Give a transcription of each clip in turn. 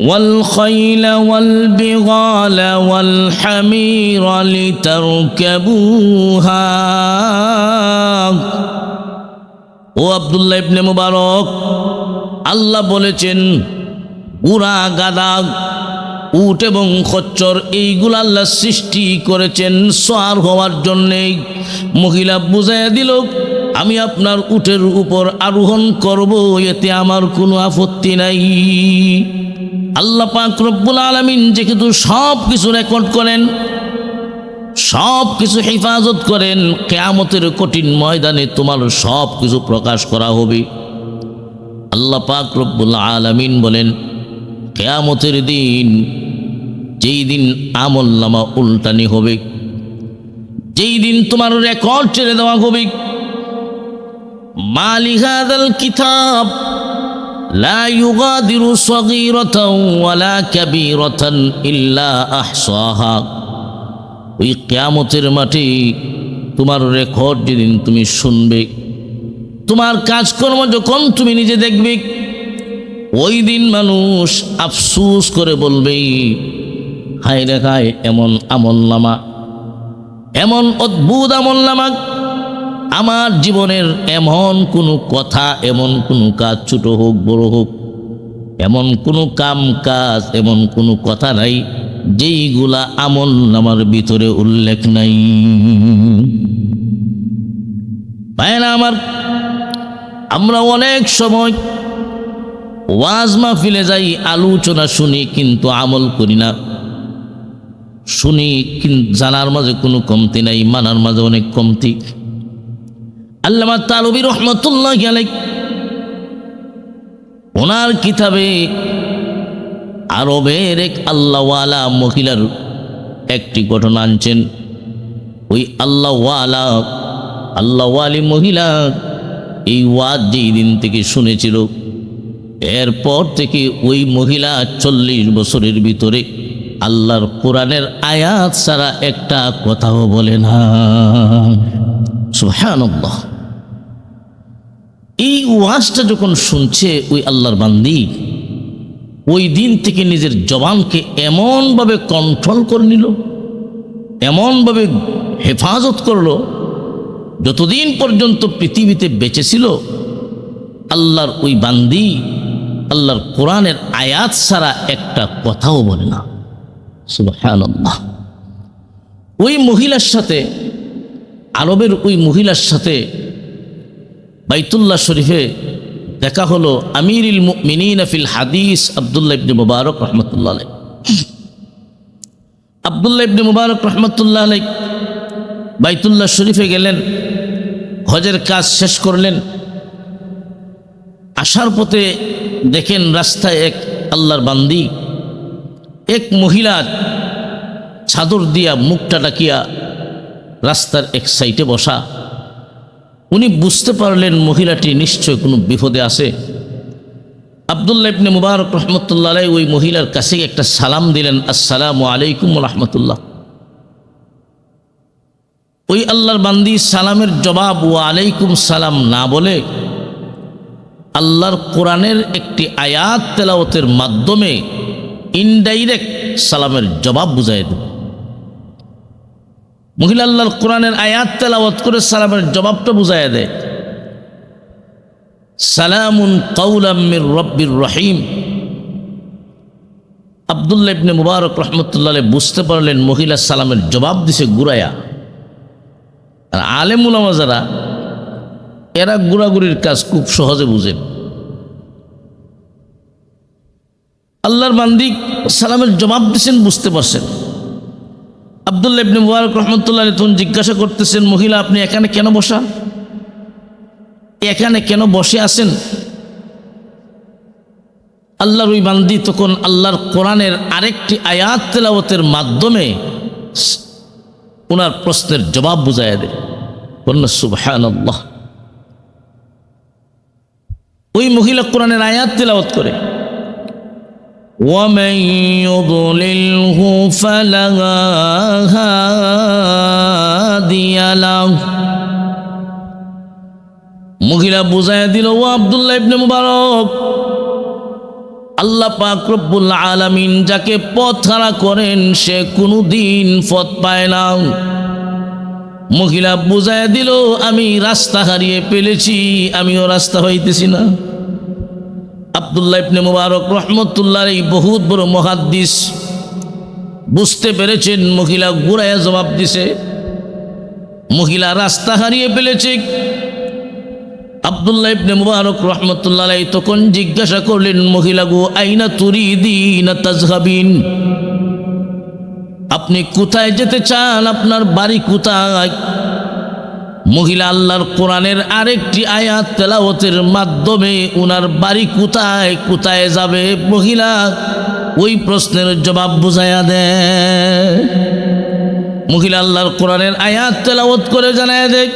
والخيل والبغال والحمير لتركبوها ও আব্দুল্লাহ ইবনে মুবারক আল্লাহ বলেছেন উড়া গাদা উট এবং খচ্চর এইগুলো আল্লাহ সৃষ্টি করেছেন সোয়ার হওয়ার জন্যে মহিলা বুঝাইয়া দিল আমি আপনার উটের উপর আরোহণ করব, এতে আমার কোনো আপত্তি নাই। আল্লাহ পাক রব্বুল আলমিন যেহেতু সব কিছু রেকর্ড করেন সব কিছু হেফাজত করেন, কেয়ামতের কঠিন ময়দানে তোমার সব কিছু প্রকাশ করা হবে। আল্লাহ পাক রব্বুল আলমিন বলেন, কেয়ামতের দিন যেই দিন আমল নামা উল্টানি হবে, যেই দিন তোমার রেকর্ড ছেড়ে দেওয়া হবে মালিহাদাল কিতাব? লা ইল্লা ওই কিয়ামতের মাটি তোমার রেকর্ড যেদিন তুমি শুনবে, তোমার কাজকর্ম যখন তুমি নিজে দেখবে, ওই দিন মানুষ আফসুস করে বলবে, হায় রেখায় এমন আমল নামা এমন অদ্ভুত আমল নামা আমার জীবনের এমন কোনো কথা, এমন কোনো কাজ ছোট হোক, বড় হোক, এমন কোনো কাম কাজ, এমন কোনো কথা নাই, যেইগুলা আমল আমার ভিতরে উল্লেখ নাই। পায় না আমার? আমরা অনেক সময় ওয়াজ মাহফিলে যাই, আলোচনা শুনি, কিন্তু আমল করি না। শুনি জানার মাঝে কোনো কমতি নাই, মানার মাঝে অনেক কমতি। আল্লামা তালবি রহমতুল্লাহ আলাই ওনার কিতাবে আরবের এক আল্লাহওয়ালা মহিলার একটি ঘটনা আনছেন। ওই আল্লাহওয়ালা, আল্লাহওয়ালি মহিলা এই ওয়াজ যেই দিন থেকে শুনেছিল, এরপর থেকে ওই মহিলা চল্লিশ বছরের ভিতরে আল্লাহর কোরআনের আয়াত ছাড়া একটা কথাও বলে না। সুহানুল্লাহ এই ওয়াজটা যখন শুনছে ওই আল্লাহর বান্দি, ওই দিন থেকে নিজের জবানকে এমনভাবে কন্ট্রোল করে নিল, এমনভাবে হেফাজত করল, যতদিন পর্যন্ত পৃথিবীতে বেঁচে ছিল, আল্লাহর ওই বান্দি, আল্লাহর কোরআনের আয়াত ছাড়া একটা কথাও বলে না। সুবহানাল্লাহ। ওই মহিলার সাথে, আরবের ওই মহিলার সাথে বাইতুল্লাহ শরীফে দেখা হলো আমিরুল মিনীন ফিল হাদিস আবদুল্লাহ ইবনে মুবারক রহমতুল্লাহ আলাই আবদুল্লাহ ইবনে মুবারক রহমতুল্লাহ আলাই বাইতুল্লাহ শরীফে গেলেন, হজের কাজ শেষ করলেন। আসার পথে দেখেন রাস্তায় এক আল্লাহর বান্দি, এক মহিলা চাদর দিয়া মুখটা ডাকিয়া রাস্তার এক সাইডে বসা। উনি বুঝতে পারলেন মহিলাটি নিশ্চয় কোনো বিপদে আছে। আবদুল্লাহ ইবনে মুবারক রহমতুল্লাহ ওই মহিলার কাছে একটা সালাম দিলেন, আসসালামু আলাইকুম রহমতুল্লাহ। ওই আল্লাহর বান্দি সালামের জবাব ও আলাইকুম সালাম না বলে আল্লাহর কোরআনের একটি আয়াত তেলাওতের মাধ্যমে ইনডাইরেক্ট সালামের জবাব বুঝাই দেব মহিলা আল্লাহর কোরআনের আয়াত তেলাওয়াত করে সালামের জবাবটা বুঝাইয়া দেয়। সালামুন কৌলাম্মির রব্বির রহিম। আবদুল্লাহ ইবনে মুবারক রহমতুল্লাহ বুঝতে পারলেন মহিলা সালামের জবাব দিছে গুরায়া আর আলেমুলামা যারা, এরা গুড়াগুড়ির কাজ খুব সহজে বুঝেন আল্লাহর বান্দি সালামের জবাব দিছেন, বুঝতে পারছেন। আবদুল্লাহ ইবনে মুবারক রহমতুল্লাহ তখন জিজ্ঞাসা করতেছেন, মহিলা, আপনি এখানে কেন বসা? এখানে কেন বসে আছেন? আল্লাহর ওই বান্দি তখন আল্লাহর কোরআনের আরেকটি আয়াত তেলাওয়াতের মাধ্যমে ওনার প্রশ্নের জবাব বুঝাইয়া দেয় বলল সুবহান ওই মহিলা কোরআনের আয়াত তেলাওয়াত করে। ومن يضلله فلا هادي له মহিলা বুঝাইয়া দিল ও আবদুল্লাহ ইবনে মুবারক আল্লাহ পাক রব্বুল আলামিন যাকে পথ হারা করেন সে কোনো দিন পথ পায় না মহিলা বুঝায় দিল আমি রাস্তা হারিয়ে ফেলেছি আমিও রাস্তা হইতেছি না আবদুল্লাহ ইবনে মুবারক রহমতুল্লাহর এই বহুত বড় মহাদ্দিস বুঝতে পেরেছেন, মহিলা গুড়ায় জবাব দিছে, মহিলা রাস্তা হারিয়ে ফেলেছে। আবদুল্লাহ ইবনে মুবারক রহমতুল্লাহ তখন জিজ্ঞাসা করলেন, মহিলা গো, আইনা তুরিদিনা তাজহাবিন? আপনি কোথায় যেতে চান? আপনার বাড়ি কোথায়? মহিলা আল্লাহর কোরআনের আরেকটি আয়াত তেলাওয়াতের মাধ্যমে উনার বাড়ি কোথায় কোথায় যাবে মহিলা ওই প্রশ্নের জবাব বুঝাইয়া দেয় মহিলা আল্লাহর কোরআনের আয়াত তেলাওয়াত করে জানায় দেয়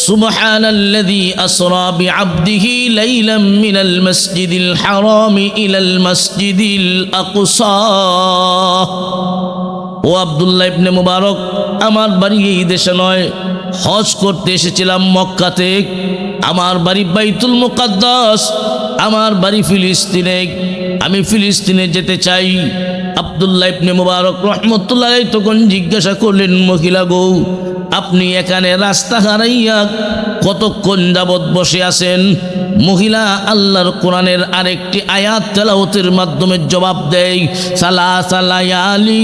سبحان الذي أسرى بعبده ليلا من المسجد الحرام إلى المسجد الأقصى ও আবদুল্লাহ ইবনে মুবারক আমার বাড়ি এই দেশে নয় হজ করতে এসেছিলাম মক্কাতে। আমার বাড়ি বাইতুল মুকাদ্দাস, আমার বাড়ি ফিলিস্তিনে। আমি ফিলিস্তিনে যেতে চাই। আবদুল্লাহ ইবনে মুবারক রহমতুল্লাহ তখন জিজ্ঞাসা করলেন, মহিলা গৌ, আপনি এখানে রাস্তা হারাইয়া কতক্ষণ যাবৎ বসে আছেন? মহিলা আল্লাহর কোরআনের আরেকটি আয়াত তেলাওতের মাধ্যমে জবাব দেয়, সালা সালায়ালি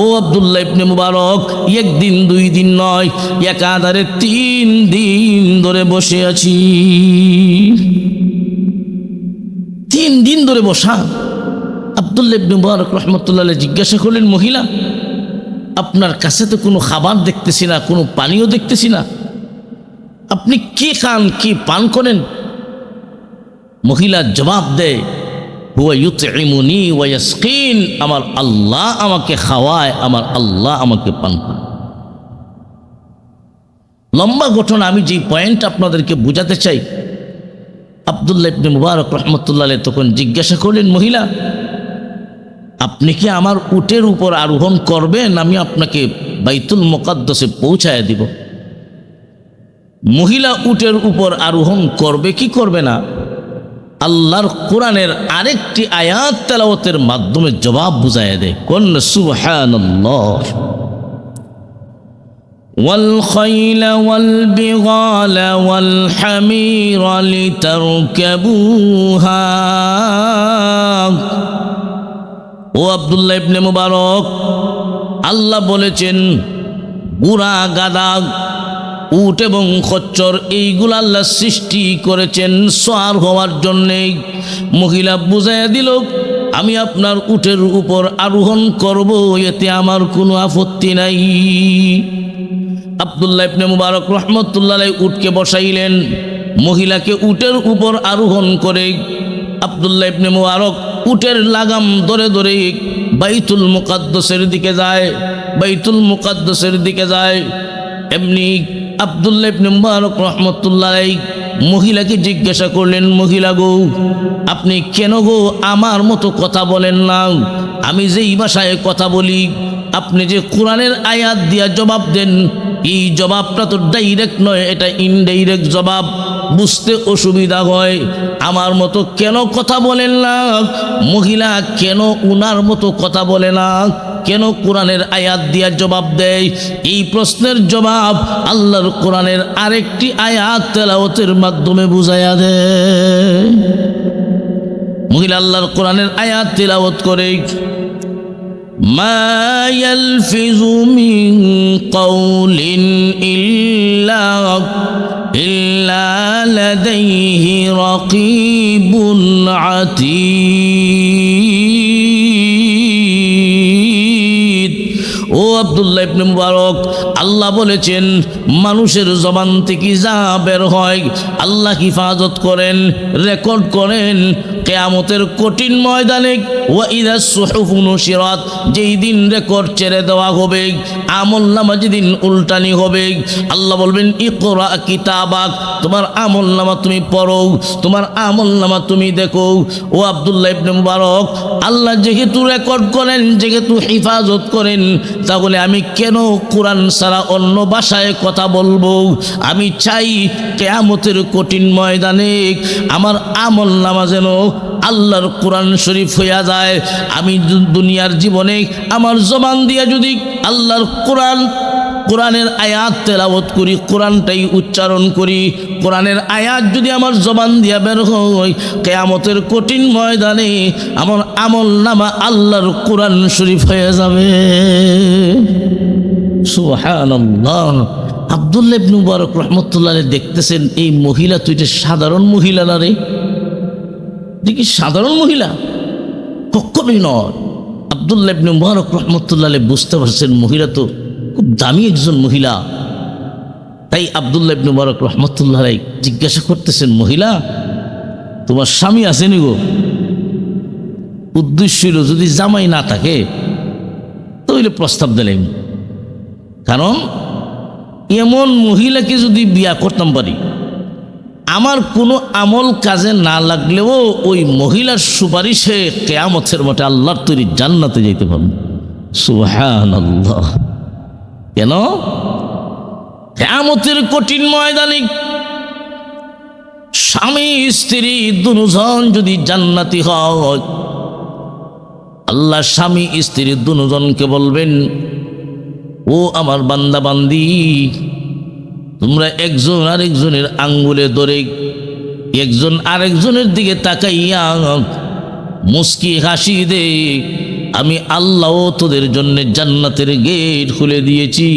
ও আব্দুল্লাহ ইবনে মুবারক, একদিন, দুই দিন নয় একাধারে তিন দিন ধরে বসে আছি। তিন দিন ধরে বসা। আবদুল্লাহ ইবনে মুবারক রহমতুল্লাহ জিজ্ঞাসা করলেন, মহিলা, আপনার কাছে তো কোনো খাবার দেখতেছি না, কোনো পানিও দেখতেছি না? আপনি কি খান, কি পান করেন? মহিলা জবাব দেয় আমার আল্লাহ আমাকে খাওয়ায়, আমার আল্লাহ আমাকে পান করে লম্বা ঘটনা আমি যে পয়েন্ট আপনাদেরকে বোঝাতে চাই, আবদুল্লাহ ইবনে মুবারক রহমতুল্লাহ তখন জিজ্ঞাসা করলেন, মহিলা, আপনি কি আমার উটের উপর আরোহণ করবেন? আমি আপনাকে বাইতুল মোকাদ্দসে পৌঁছায় দিব। মহিলা উটের উপর আরোহণ করবে কি করবে না আল্লাহর কোরআনের আরেকটি আয়াত তেলাওয়াতের মাধ্যমে জবাব বুঝায় দেয় কোন সুবহানাল্লাহ والخيل والبغال والحمير لتركبوها ও আবদুল্লাহ ইবনে মুবারক আল্লাহ বলেছেন বুড়া গাদা উট এবং খচ্চর এইগুলো আল্লাহ সৃষ্টি করেছেন সোয়ার হওয়ার জন্যে। মহিলা বুঝাইয়া দিল, আমি আপনার উটের উপর আরোহণ করব, এতে আমার কোনো আপত্তি নাই। আবদুল্লাহ ইবনে মুবারক রহমতুল্লাহ উটকে বসাইলেন। মহিলাকে উটের উপর আরোহণ করে আবদুল্লাহ ইবনে মুবারক উটের লাগাম ধরে ধরে বাইতুল মুকাদ্দসের দিকে যায়, বাইতুল মুকাদ্দসের দিকে যায়। এমনি আবদুল্লাহ রহমতুল্লাহ মহিলাকে জিজ্ঞাসা করলেন, মহিলা গো, আপনি কেন গো আমার মতো কথা বলেন না? আমি যেই ভাষায় কথা বলি, আপনি যে কোরআনের আয়াত দিয়া জবাব দেন, এই জবাবটা তো ডাইরেক্ট নয়, এটা ইনডাইরেক্ট জবাব। বুঝতে অসুবিধা হয়। আমার মতো কেন কথা বলেন না? মহিলা কেন উনার মতো কথা বলে না? কেন কোরআনের আয়াত দিয়া জবাব দেয় এই প্রশ্নের জবাব আল্লাহর কোরআনের আরেকটি আয়াত তেলাওতের মাধ্যমে বুঝাইয়া দেয় মহিলা আল্লাহর কোরআনের আয়াত তেলাওত করে ما يلفظ من قول إلا إلا لديه رقيب عتيد আবদুল্লাহ ইবনে মুবারক আল্লাহ বলেছেন, মানুষের জবান থেকে যা বের হয়, আল্লাহ হিফাজত করেন, রেকর্ড করেন, কেয়ামতের কঠিন ময়দানে যেই দিন রেকর্ড ছেড়ে দেওয়া হবে, আমল নামা যেদিন উল্টানি হবে, আল্লাহ বলবেন, ইকরা কিতাবাক, তোমার আমল নামা তুমি পড়ো, তোমার আমল নামা তুমি দেখো, ও আবদুল্লাহ ইবনে মুবারক, আল্লাহ যেহেতু রেকর্ড করেন, যেহেতু হিফাজত করেন, তাহলে আমি কেন কোরআন সারা ছাড়া অন্য ভাষায় কথা বলব, আমি চাই কেয়ামতের কঠিন ময়দানে আমার আমল নামা যেন আল্লাহর কোরআন শরীফ হইয়া যায়। আমি দুনিয়ার জীবনে আমার জবান দিয়া যদি আল্লাহর কোরআন, কোরআনের আয়াত তেলাওয়াত করি, কোরআনটাই উচ্চারণ করি, কোরআনের আয়াত যদি আমার জবান দিয়া বের হয়, কেয়ামতের কঠিন ময়দানে আমার আমল নামা আল্লাহর কোরআন শরীফ হয়ে যাবে। সুবহানাল্লাহ। আব্দুল্লাহ ইবনে মুবারক রহমতুল্লাহ দেখতেছেন, এই মহিলা তুই এটা সাধারণ মহিলা না রে? কি সাধারণ মহিলা? কখনোই নয়। আবদুল্লাহ ইবনে মুবারক রহমতুল্লাহ বুঝতে পারছেন, মহিলা তো খুব দামি একজন মহিলা। তাই আবদুল্লাহ ইবনে মুবারক রহমতুল্লাহ জিজ্ঞাসা করতেছেন, মহিলা, তোমার স্বামী আসেনি গো? উদ্দেশ্য যদি জামাই না থাকে, তাহলে প্রস্তাব দিলেন। কারণ এমন মহিলাকে যদি বিয়া করতাম পারি, আমার কোনো আমল কাজে না লাগলেও ওই মহিলার সুপারিশে কেয়ামতের মতে আল্লাহর তৈরি জান্নাতে যেতে পারবে। সুহান আল্লাহ কেন? কেয়ামতের কঠিন ময়দানে স্বামী, স্ত্রী, দুজন যদি জান্নাতি হয়, আল্লাহ স্বামী, স্ত্রী দুজনকে বলবেন ও আমার বান্দা বান্দি তোমরা একজন আরেকজনের আঙ্গুলে ধরে একজন আরেকজনের দিকে তাকাইয়া মুস্কি হাসি দে। আমি আল্লাহ তোদের জন্য জান্নাতের গেট খুলে দিয়েছি।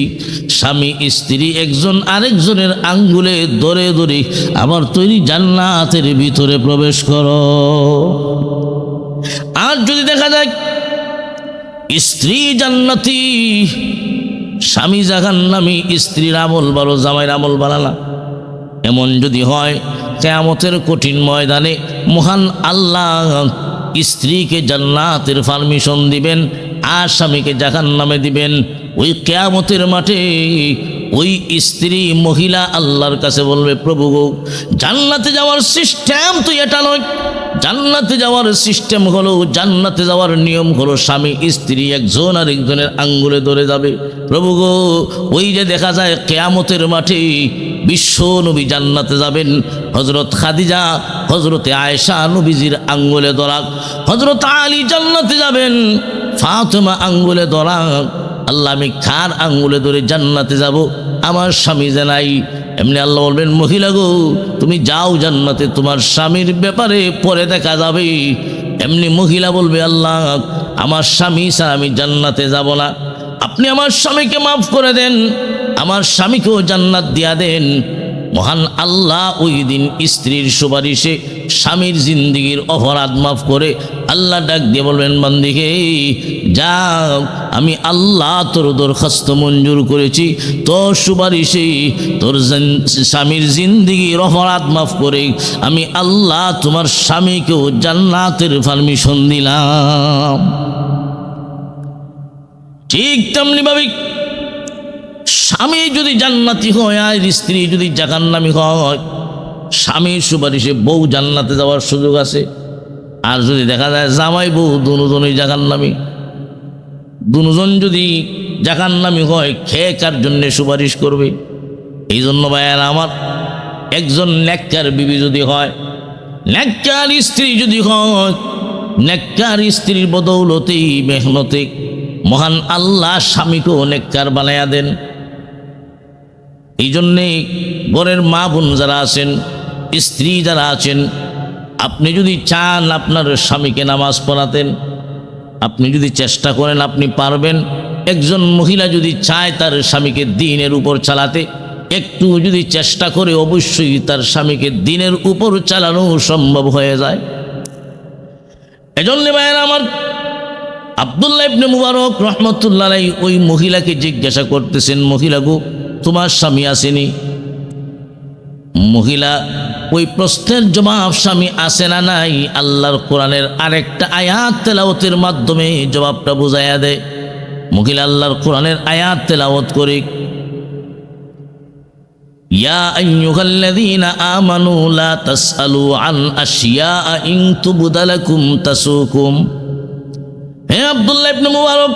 স্বামী, স্ত্রী একজন আরেকজনের আঙ্গুলে ধরে ধরে আমার তৈরি জান্নাতের ভিতরে প্রবেশ করো। আর যদি দেখা যায়, স্ত্রী জান্নাতি স্বামী জাহান্নামী স্ত্রীর আমল ভালো জামাইয়ের আমল বানালা। এমন যদি হয়, কেয়ামতের কঠিন ময়দানে মহান আল্লাহ স্ত্রীকে জান্নাতের পারমিশন দিবেন, আর স্বামীকে জাহান নামে দিবেন। ওই কেয়ামতের মাঠে ওই স্ত্রী মহিলা আল্লাহর কাছে বলবে, প্রভু গো, জান্নাতে যাওয়ার সিস্টেম তো এটা নয়। জান্নাতে যাওয়ার সিস্টেম হলো, জান্নাতে যাওয়ার নিয়ম হলো, স্বামী, স্ত্রী, একজন আর একজনের আঙ্গুলে ধরে যাবে। প্রভু গো, ওই যে দেখা যায় কেয়ামতের মাঠে বিশ্ব নবী জান্নাতে যাবেন। হজরত খাদিজা হজরতে আয়েশা নবীজির আঙ্গুলে ধরাক হজরত আলী জান্নাতে যাবেন, ফাতেমা আঙ্গুলে ধরাক আল্লাহ আমি খার আঙ্গুলে ধরে জান্নাতে যাব? আমার স্বামী জানাই এমনি আল্লাহ বলবেন, মহিলা গো, তুমি যাও জান্নাতে, তোমার স্বামীর ব্যাপারে পরে দেখা যাবে। এমনি মহিলা বলবে, আল্লাহ, আমার স্বামী স্যার আমি জান্নাতে যাব না। আপনি আমার স্বামীকে মাফ করে দেন, আমার স্বামীকেও জান্নাত দিয়া দেন। মহান আল্লাহ ওই দিন স্ত্রীর সুপারিশে স্বামীর জিন্দিগির অপরাধ মাফ করে আল্লাহ ডাক দিয়ে বলবেন, বান্দিকে, যাও, আমি আল্লাহ তোর দরখাস্ত মঞ্জুর করেছি, তোর সুপারিশে তোর স্বামীর জিন্দিগির অপরাধ মাফ করে আমি আল্লাহ তোমার স্বামীকেও জান্নাতের পারমিশন দিলাম। ঠিক তেমনি তেমনিভাবে স্বামী যদি জান্নাতি হয় আর স্ত্রী যদি জাহান্নামি হয় স্বামীর সুপারিশে বউ জান্নাতে যাওয়ার সুযোগ আছে। আর যদি দেখা যায় জামাই বউ, দুজনই জাহান্নামি। দুজন যদি জাহান্নামি হয় খেয়ে কার জন্যে সুপারিশ করবে? এই জন্য ভাইয়ার আমার, একজন নেককার বিবি যদি হয়, নেককার স্ত্রী যদি হয়, নেককার স্ত্রীর বদৌলতেই, মেহনতে মহান আল্লাহ স্বামীকেও নেককার বানাইয়া দেন। এই জন্যে ঘরের মা বোন যারা আছেন স্ত্রী যারা আছেন, আপনি যদি চান আপনার স্বামীকে নামাজ পড়াতেন, আপনি যদি চেষ্টা করেন আপনি পারবেন। একজন মহিলা যদি চায় তার স্বামীকে দিনের উপর চালাতে, একটু যদি চেষ্টা করে অবশ্যই তার স্বামীকে দিনের উপর চালানো সম্ভব হয়ে যায়। এজন্য ভাইয়ের আমার আবদুল্লাহ ইবনে মুবারক রহমতুল্লাহ ওই মহিলাকে জিজ্ঞাসা করতেছেন, মহিলা গো, তোমার স্বামী আসেনি? মহিলা ওই প্রশ্নের জবাব স্বামী আসে না নাই আল্লাহর কোরআনের আরেকটা আয়াত তেলাওতের মাধ্যমে জবাবটা বুঝাইয়া দেয় মহিলা আল্লাহর কোরআনের আয়াত তেলাওত করে يا أيها الذين آمنوا لا تسألوا عن أشياء إن تبد لكم تسوكم হে আব্দুল্লাহ ইবনে মুবারক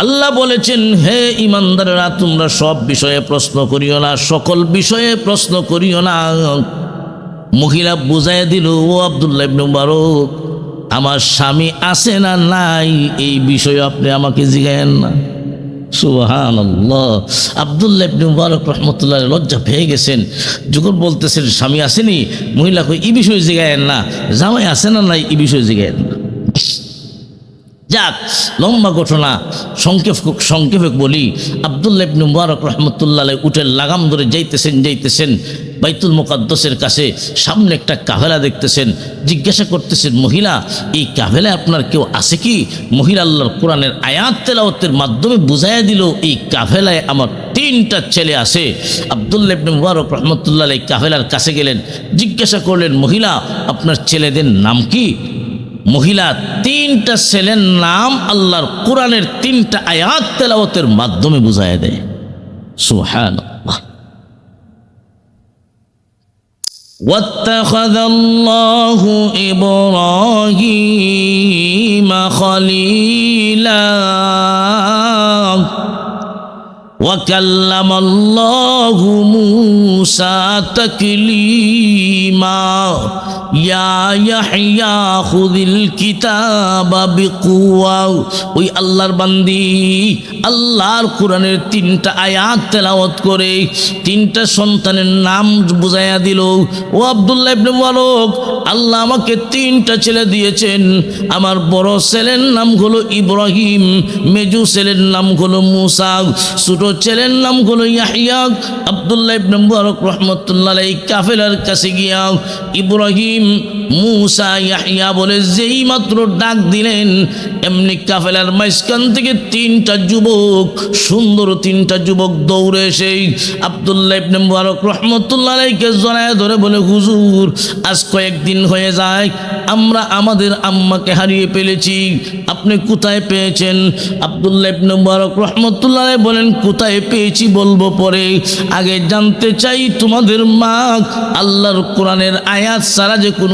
আল্লাহ বলেছেন, হে ইমানদারেরা, তোমরা সব বিষয়ে প্রশ্ন করিও না, সকল বিষয়ে প্রশ্ন করিও না। মহিলা বুঝাই দিল, ও আবদুল্লাহ ইবনে মুবারক, আমার স্বামী আছে না নাই, এই বিষয়ে আপনি আমাকে জিগায়েন না। সুবহান আবদুল্লাহ ইবনে মুবারক রহমতুল্লাহ লজ্জা পেয়ে গেছেন। যখন বলতেছেন, স্বামী আসেনি? মহিলা কই এই বিষয়ে জিগায়েন না। জামাই আছে না নাই, এই বিষয়ে জিগায়েন না। যাক, লম্বা ঘটনা, সংক্ষেপ সংক্ষেপে বলি, আবদুল্লাহ ইবনে মুবারক রহমতুল্লাহ উঠে লাগাম ধরে যাইতেছেন যাইতেছেন, বাইতুল মুকাদ্দসের কাছে সামনে একটা কাভেলা দেখতেছেন, জিজ্ঞাসা করতেছেন, মহিলা, এই কাভেলায় আপনার কেউ আছে কি? মহিলা আল্লাহর কোরআনের আয়াত তেলাওয়াতের মাধ্যমে বুঝাইয়া দিল, এই কাভেলায় আমার তিনটা ছেলে আছে। আবদুল্লাহ ইবনে মুবারক রহমতুল্লাহ এই কাভেলার কাছে গেলেন, জিজ্ঞাসা করলেন, মহিলা, আপনার ছেলেদের নাম কি? মহিলা তিনটা ছেলের নাম আল্লাহর কোরআনের তিনটা আয়াত তেলাওয়াতের মাধ্যমে বুঝায় দেয় সুহান واتخذ الله إبراهيم خليلا وكلم الله موسى تكليما يا يحيى خذ الكتاب بقوة ওই আল্লাহর বান্দি আল্লাহর কোরআনের তিনটা আয়াত তেলাওয়াত করে তিনটা সন্তানের নাম বুঝাইয়া দিল ও আব্দুল্লাহ ইবনে মুবারক আল্লাহ আমাকে তিনটা ছেলে দিয়েছেন আমার বড় ছেলের নাম হলো ইব্রাহিম মেজু ছেলের নাম হলো মুসা ছোট ছেলের নাম হলো ইয়াহিয়া, আব্দুল্লাহ ইবনে মুবারক রহমতুল্লাহ এই কাফেলার কাছে গিয়া ইব্রাহিম, মুসা, ইয়াহিয়া বলে, যেই মাত্র ডাক দিলেন, এমনি কাফেলার মাঝখান থেকে তিনটা যুবক, সুন্দর তিনটা যুবক দৌড়ে এসে আব্দুল্লাহ ইবনে মুবারক রহমতুল্লাহ আলাইকে জড়ায় ধরে বলে, হুজুর, আজ কয়েকদিন হয়ে যায়, আমরা আমাদের আম্মাকে হারিয়ে ফেলেছি, আপনি কোথায় পেয়েছেন? আব্দুল্লাহ ইবনে মুবারক রহমতুল্লাহ বলেন কোথায় পেয়েছি বলব পরে। আগে জানতে চাই তোমাদের মা, আল্লাহর কোরআনের আয়াত সারা যে কোনো